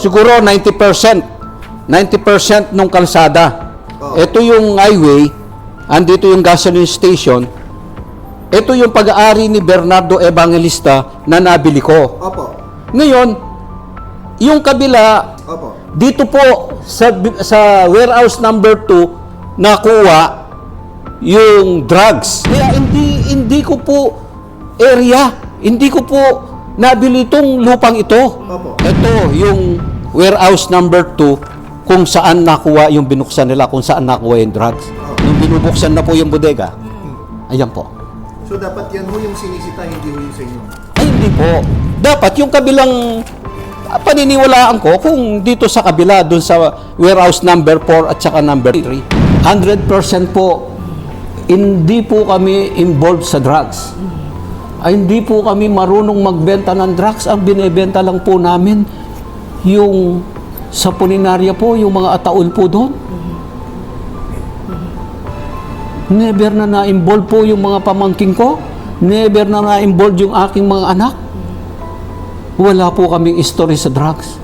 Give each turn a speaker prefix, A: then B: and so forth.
A: Siguro 90%. 90% nung kalsada.
B: Oo.
A: Ito yung highway, andito yung gasoline station. Ito yung pag-aari ni Bernardo Evangelista na nabili ko.
B: Opo.
A: Ngayon, yung kabila,
B: Opo.
A: dito po sa sa warehouse number 2 nakuha yung drugs. Kaya hindi hindi ko po area, hindi ko po nabili itong lupang ito.
B: Opo.
A: Ito yung warehouse number 2 kung saan nakuha yung binuksan nila, kung saan nakuha yung drugs. Yung binubuksan na po yung bodega. Ayan po.
B: So dapat yan ho yung sinisita, hindi ho yung sa inyo.
A: Ay, hindi po. Dapat yung kabilang ah, paniniwalaan ko kung dito sa kabila, dun sa warehouse number 4 at saka number 3, 100% po, hindi po kami involved sa drugs. Ay, hindi po kami marunong magbenta ng drugs. Ang binebenta lang po namin, yung sa puninarya po, yung mga ataol po doon. Never na na-involve po yung mga pamangking ko. Never na na-involve yung aking mga anak. Wala po kaming history sa drugs.